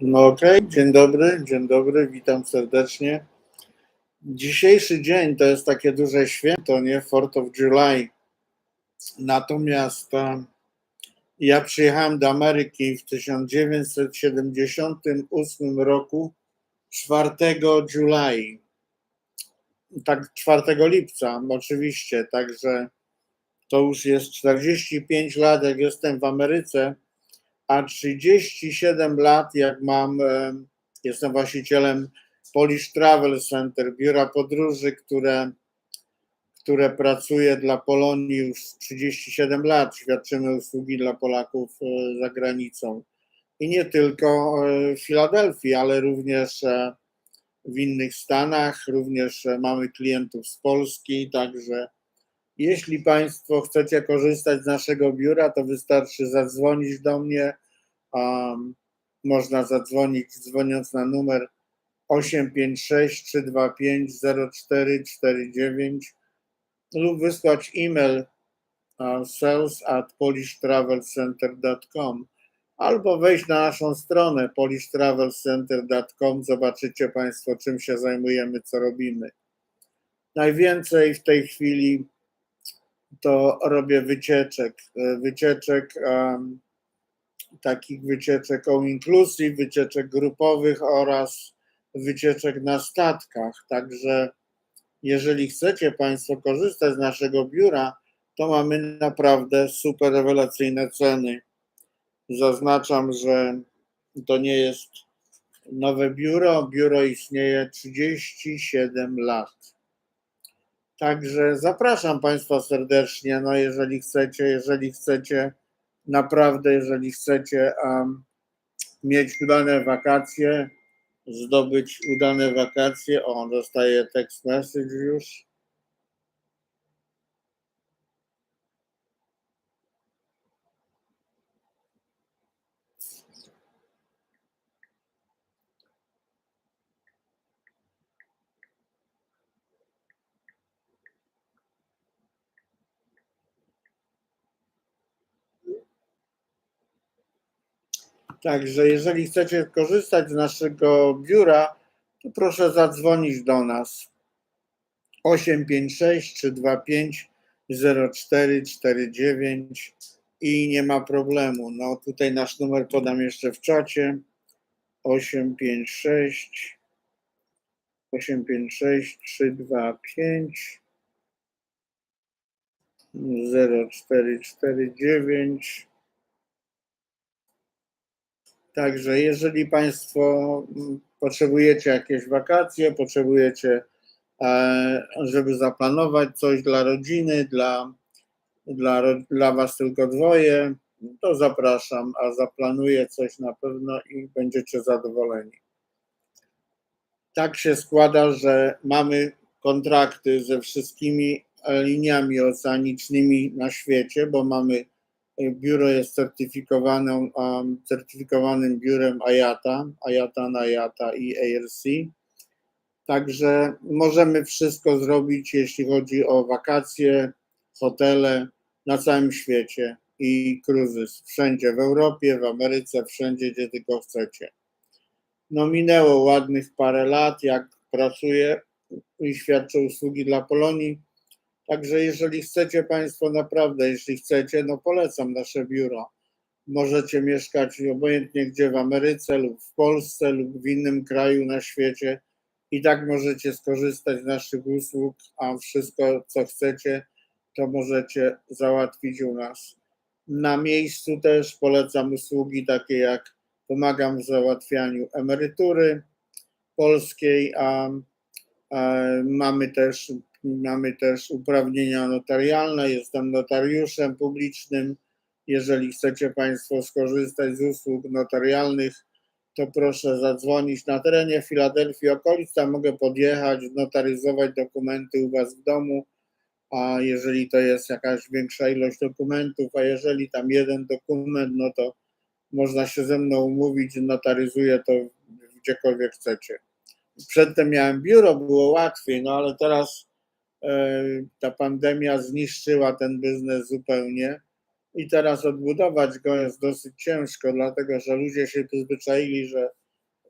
No okej, dzień dobry, dzień dobry, witam serdecznie. Dzisiejszy dzień to jest takie duże święto, nie? 4th of July. Natomiast ja przyjechałem do Ameryki w 1978 roku 4 July. Tak, 4 lipca, oczywiście, także to już jest 45 lat, jak jestem w Ameryce a 37 lat, jak mam, e, jestem właścicielem Polish Travel Center, biura podróży, które, które pracuje dla Polonii już 37 lat. Świadczymy usługi dla Polaków e, za granicą. I nie tylko e, w Filadelfii, ale również w innych stanach, również mamy klientów z Polski, także jeśli Państwo chcecie korzystać z naszego biura, to wystarczy zadzwonić do mnie. Um, można zadzwonić dzwoniąc na numer 856 325 0449 lub wysłać e-mail uh, sales at polishtravelcenter.com albo wejść na naszą stronę polishtravelcenter.com. Zobaczycie Państwo, czym się zajmujemy, co robimy. Najwięcej w tej chwili to robię wycieczek. Wycieczek, um, takich wycieczek all inclusive, wycieczek grupowych oraz wycieczek na statkach. Także jeżeli chcecie Państwo korzystać z naszego biura, to mamy naprawdę super rewelacyjne ceny. Zaznaczam, że to nie jest nowe biuro. Biuro istnieje 37 lat. Także zapraszam Państwa serdecznie, no jeżeli chcecie, jeżeli chcecie, naprawdę, jeżeli chcecie um, mieć udane wakacje, zdobyć udane wakacje, o, dostaję text message już. Także jeżeli chcecie korzystać z naszego biura, to proszę zadzwonić do nas 856 325 0449 i nie ma problemu. No tutaj nasz numer podam jeszcze w czacie 856 856 325 0449 Także jeżeli Państwo potrzebujecie jakieś wakacje, potrzebujecie, e, żeby zaplanować coś dla rodziny, dla, dla, dla Was tylko dwoje, to zapraszam, a zaplanuję coś na pewno i będziecie zadowoleni. Tak się składa, że mamy kontrakty ze wszystkimi liniami oceanicznymi na świecie, bo mamy biuro jest certyfikowanym, um, certyfikowanym biurem IATA, IATA na IATA i ARC. Także możemy wszystko zrobić, jeśli chodzi o wakacje, hotele na całym świecie i cruzy, wszędzie w Europie, w Ameryce, wszędzie, gdzie tylko chcecie. No minęło ładnych parę lat, jak pracuję i świadczę usługi dla Polonii Także jeżeli chcecie Państwo naprawdę, jeśli chcecie, no polecam nasze biuro. Możecie mieszkać obojętnie gdzie w Ameryce lub w Polsce lub w innym kraju na świecie i tak możecie skorzystać z naszych usług, a wszystko co chcecie, to możecie załatwić u nas. Na miejscu też polecam usługi takie jak pomagam w załatwianiu emerytury polskiej, a, a mamy też Mamy też uprawnienia notarialne. Jestem notariuszem publicznym. Jeżeli chcecie Państwo skorzystać z usług notarialnych, to proszę zadzwonić na terenie Filadelfii, okolic. Tam mogę podjechać, notaryzować dokumenty u Was w domu. A jeżeli to jest jakaś większa ilość dokumentów, a jeżeli tam jeden dokument, no to można się ze mną umówić, notaryzuję to gdziekolwiek chcecie. Przedtem miałem biuro, było łatwiej, no ale teraz ta pandemia zniszczyła ten biznes zupełnie i teraz odbudować go jest dosyć ciężko, dlatego że ludzie się przyzwyczaili, że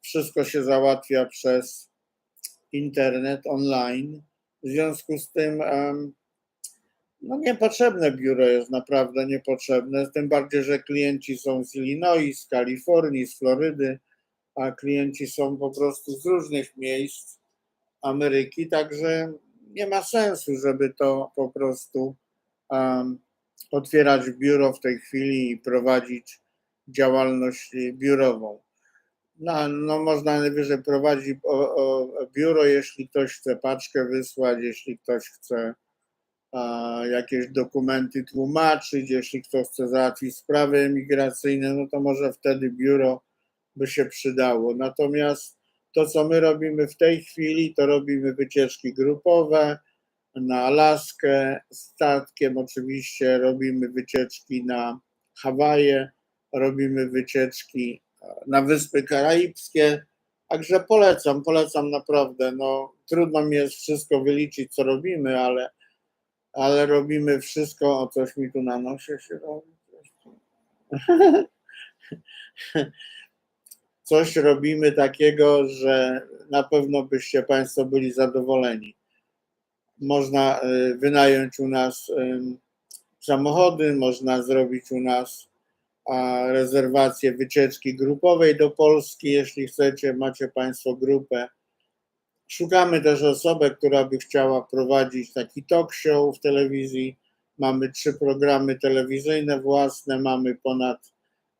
wszystko się załatwia przez internet, online. W związku z tym no niepotrzebne biuro jest naprawdę niepotrzebne, tym bardziej, że klienci są z Illinois, z Kalifornii, z Florydy, a klienci są po prostu z różnych miejsc Ameryki, także nie ma sensu, żeby to po prostu um, otwierać biuro w tej chwili i prowadzić działalność biurową. No, no można najwyżej prowadzić o, o, biuro, jeśli ktoś chce paczkę wysłać, jeśli ktoś chce a, jakieś dokumenty tłumaczyć, jeśli ktoś chce załatwić sprawy emigracyjne, no to może wtedy biuro by się przydało. Natomiast to, co my robimy w tej chwili, to robimy wycieczki grupowe na Alaskę, statkiem oczywiście robimy wycieczki na Hawaje, robimy wycieczki na Wyspy Karaibskie. Także polecam, polecam naprawdę. No, trudno mi jest wszystko wyliczyć, co robimy, ale, ale robimy wszystko. O coś mi tu na nosie się robi. Coś robimy takiego, że na pewno byście Państwo byli zadowoleni. Można y, wynająć u nas ym, samochody, można zrobić u nas rezerwację wycieczki grupowej do Polski, jeśli chcecie, macie Państwo grupę. Szukamy też osobę, która by chciała prowadzić taki talk show w telewizji. Mamy trzy programy telewizyjne własne, mamy ponad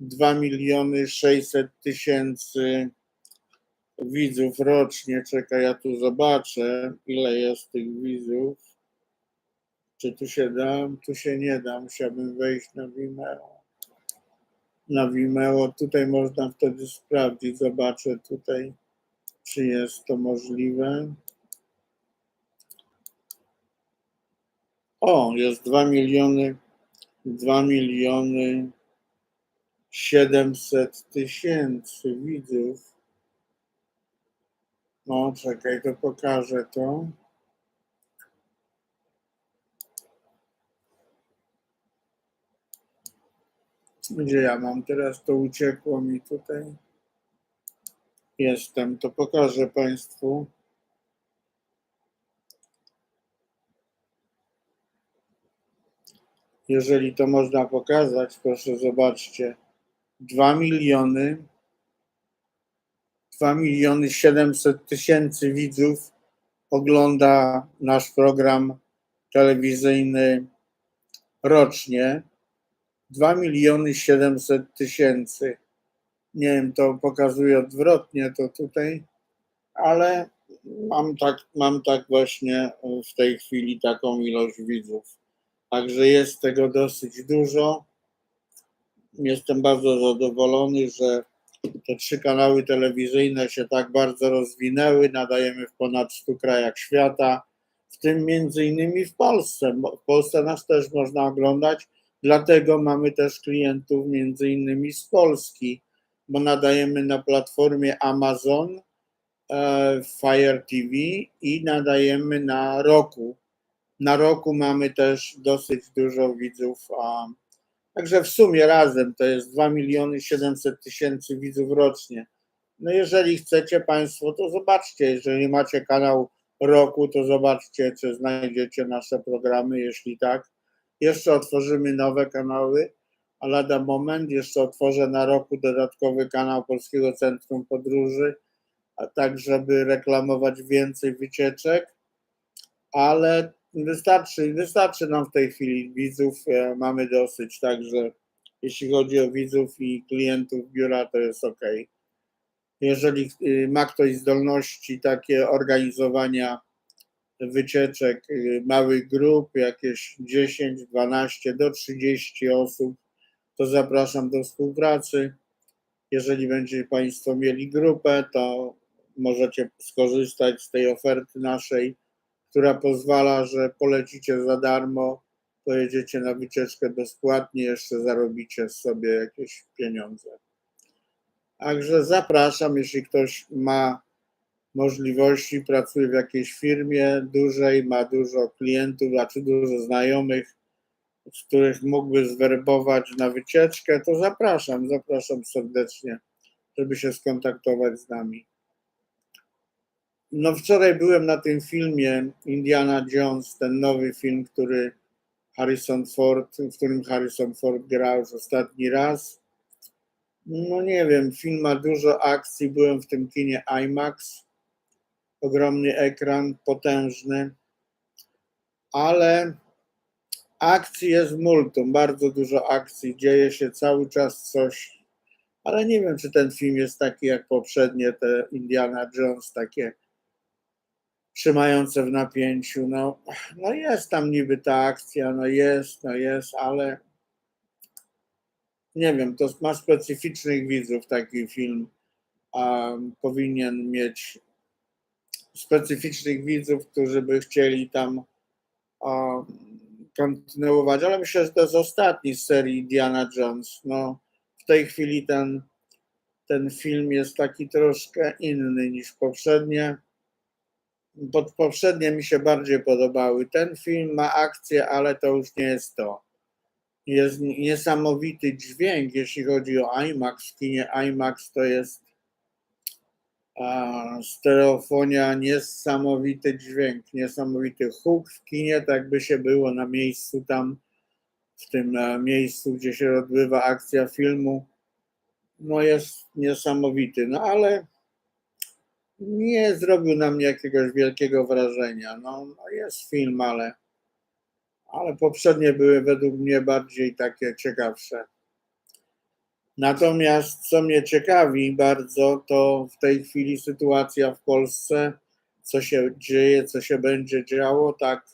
2 miliony 600 tysięcy widzów rocznie. Czekaj, ja tu zobaczę, ile jest tych widzów. Czy tu się da? Tu się nie da. Musiałbym wejść na Vimeo. Na Vimeo. Tutaj można wtedy sprawdzić. Zobaczę tutaj, czy jest to możliwe. O, jest 2 miliony, 2 miliony 700 tysięcy widzów. No, czekaj, to pokażę to. Gdzie ja mam teraz? To uciekło mi tutaj. Jestem, to pokażę Państwu. Jeżeli to można pokazać, proszę zobaczcie. 2 miliony 2 miliony 700 tysięcy widzów ogląda nasz program telewizyjny rocznie. 2 miliony 700 tysięcy. Nie wiem, to pokazuje odwrotnie to tutaj, ale mam tak, mam tak właśnie w tej chwili taką ilość widzów. Także jest tego dosyć dużo. Jestem bardzo zadowolony, że te trzy kanały telewizyjne się tak bardzo rozwinęły. Nadajemy w ponad 100 krajach świata, w tym między innymi w Polsce. W Polsce nas też można oglądać, dlatego mamy też klientów między innymi z Polski, bo nadajemy na platformie Amazon, e, Fire TV i nadajemy na roku. Na roku mamy też dosyć dużo widzów. Także w sumie razem to jest 2 miliony 700 tysięcy widzów rocznie. No jeżeli chcecie Państwo, to zobaczcie, jeżeli macie kanał roku, to zobaczcie, czy znajdziecie nasze programy, jeśli tak. Jeszcze otworzymy nowe kanały, a lada moment jeszcze otworzę na roku dodatkowy kanał Polskiego Centrum Podróży, a tak, żeby reklamować więcej wycieczek, ale Wystarczy, wystarczy nam w tej chwili widzów, e, mamy dosyć, także jeśli chodzi o widzów i klientów biura, to jest ok. Jeżeli y, ma ktoś zdolności takie organizowania wycieczek y, małych grup, jakieś 10, 12 do 30 osób, to zapraszam do współpracy. Jeżeli będziecie Państwo mieli grupę, to możecie skorzystać z tej oferty naszej która pozwala, że polecicie za darmo, pojedziecie na wycieczkę bezpłatnie, jeszcze zarobicie sobie jakieś pieniądze. Także zapraszam, jeśli ktoś ma możliwości, pracuje w jakiejś firmie dużej, ma dużo klientów, znaczy dużo znajomych, z których mógłby zwerbować na wycieczkę, to zapraszam, zapraszam serdecznie. żeby się skontaktować z nami. No wczoraj byłem na tym filmie Indiana Jones, ten nowy film, który Harrison Ford, w którym Harrison Ford grał już ostatni raz. No nie wiem, film ma dużo akcji, byłem w tym kinie IMAX, ogromny ekran, potężny, ale akcji jest multum, bardzo dużo akcji, dzieje się cały czas coś, ale nie wiem, czy ten film jest taki jak poprzednie, te Indiana Jones, takie trzymające w napięciu. No, no jest tam niby ta akcja, no jest, no jest, ale nie wiem, to ma specyficznych widzów taki film, a powinien mieć specyficznych widzów, którzy by chcieli tam a, kontynuować, ale myślę, że to jest ostatni z serii Indiana Jones. No, w tej chwili ten, ten film jest taki troszkę inny niż poprzednie. Pod poprzednie mi się bardziej podobały. Ten film ma akcję, ale to już nie jest to. Jest niesamowity dźwięk, jeśli chodzi o IMAX. W kinie IMAX to jest a, stereofonia, niesamowity dźwięk, niesamowity huk w kinie, tak by się było na miejscu tam, w tym e, miejscu, gdzie się odbywa akcja filmu. No jest niesamowity, no ale nie zrobił na mnie jakiegoś wielkiego wrażenia. No, no jest film, ale, ale poprzednie były według mnie bardziej takie ciekawsze. Natomiast co mnie ciekawi bardzo, to w tej chwili sytuacja w Polsce, co się dzieje, co się będzie działo, tak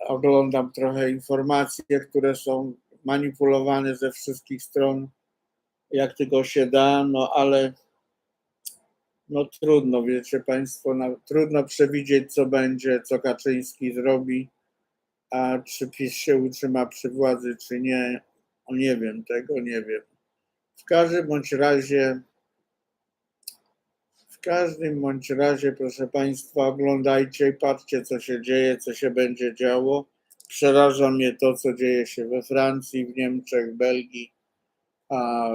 oglądam trochę informacje, które są manipulowane ze wszystkich stron, jak tylko się da, no ale no trudno, wiecie Państwo, no, trudno przewidzieć, co będzie, co Kaczyński zrobi, a czy PiS się utrzyma przy władzy, czy nie, no, nie wiem, tego nie wiem. W każdym bądź razie, w każdym bądź razie, proszę Państwa, oglądajcie i patrzcie, co się dzieje, co się będzie działo. Przeraża mnie to, co dzieje się we Francji, w Niemczech, Belgii. A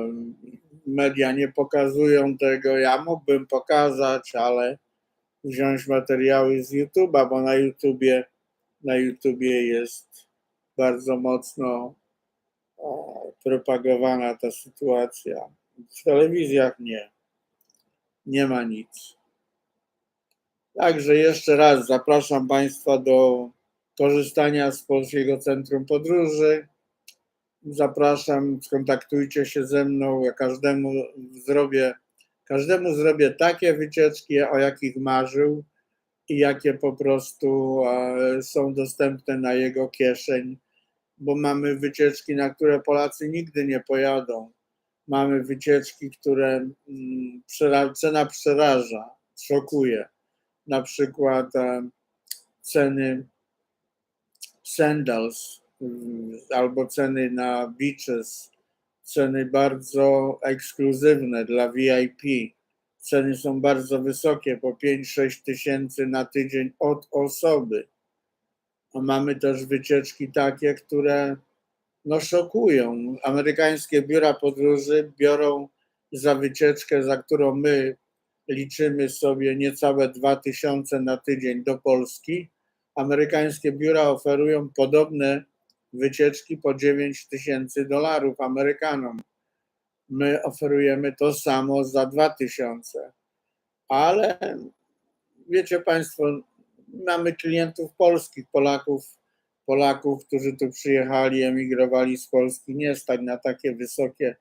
media nie pokazują tego. Ja mógłbym pokazać, ale wziąć materiały z YouTube'a, bo na YouTubie, na YouTubie jest bardzo mocno propagowana ta sytuacja. W telewizjach nie. Nie ma nic. Także jeszcze raz zapraszam Państwa do korzystania z Polskiego Centrum Podróży. Zapraszam, skontaktujcie się ze mną. Ja każdemu zrobię, każdemu zrobię takie wycieczki, o jakich marzył i jakie po prostu są dostępne na jego kieszeń bo mamy wycieczki, na które Polacy nigdy nie pojadą. Mamy wycieczki, które mm, cena przeraża, szokuje. Na przykład e, ceny sandals albo ceny na beaches, ceny bardzo ekskluzywne dla VIP. Ceny są bardzo wysokie, po 5-6 tysięcy na tydzień od osoby mamy też wycieczki takie, które no szokują. Amerykańskie biura podróży biorą za wycieczkę, za którą my liczymy sobie niecałe 2000 na tydzień do Polski. Amerykańskie biura oferują podobne wycieczki po 9 tysięcy dolarów Amerykanom. My oferujemy to samo za 2000. Ale wiecie Państwo, mamy klientów polskich, Polaków, Polaków, którzy tu przyjechali, emigrowali z Polski, nie stać na takie wysokie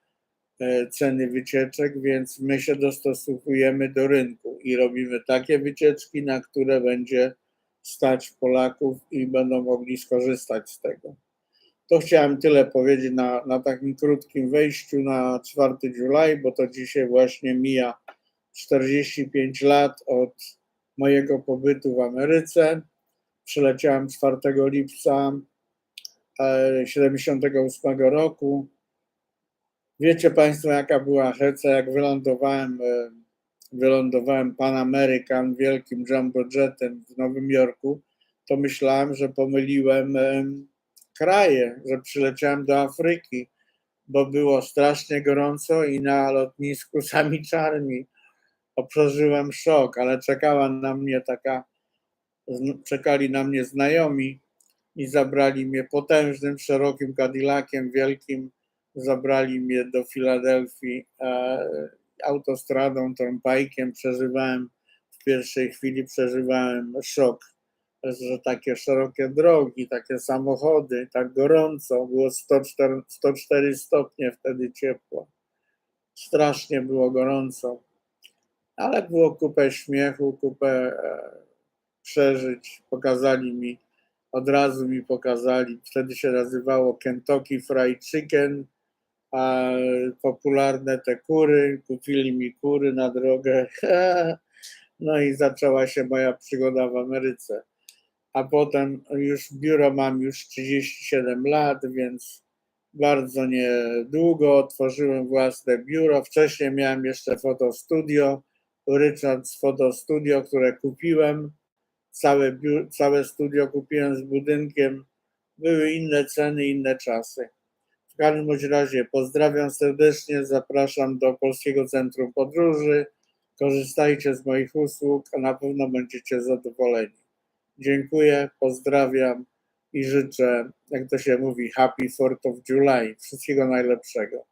e, ceny wycieczek, więc my się dostosowujemy do rynku i robimy takie wycieczki, na które będzie stać Polaków i będą mogli skorzystać z tego. To chciałem tyle powiedzieć na, na takim krótkim wejściu na 4 Julaj, bo to dzisiaj właśnie mija 45 lat od mojego pobytu w Ameryce. Przyleciałem 4 lipca 78 e, roku. Wiecie Państwo, jaka była heca, jak wylądowałem, e, wylądowałem Pan American wielkim jumbo jetem w Nowym Jorku, to myślałem, że pomyliłem kraje, że przyleciałem do Afryki, bo było strasznie gorąco i na lotnisku sami czarni. Przeżyłem szok, ale czekała na mnie taka, czekali na mnie znajomi i zabrali mnie potężnym, szerokim Cadillaciem, wielkim, zabrali mnie do Filadelfii e, autostradą, turnpike'iem, przeżywałem, w pierwszej chwili przeżywałem szok, że takie szerokie drogi, takie samochody, tak gorąco, było 104, 104 stopnie wtedy ciepło. Strasznie było gorąco, ale było kupę śmiechu, kupę e, przeżyć. Pokazali mi, od razu mi pokazali, wtedy się nazywało Kentucky Fried Chicken, a popularne te kury, kupili mi kury na drogę. No i zaczęła się moja przygoda w Ameryce. A potem już biuro mam już 37 lat, więc bardzo niedługo otworzyłem własne biuro. Wcześniej miałem jeszcze fotostudio, Richards Photo Studio, które kupiłem. Całe, biu- całe studio kupiłem z budynkiem. Były inne ceny, inne czasy. W każdym razie pozdrawiam serdecznie, zapraszam do Polskiego Centrum Podróży. Korzystajcie z moich usług, a na pewno będziecie zadowoleni. Dziękuję, pozdrawiam i życzę, jak to się mówi, Happy 4th of July. Wszystkiego najlepszego.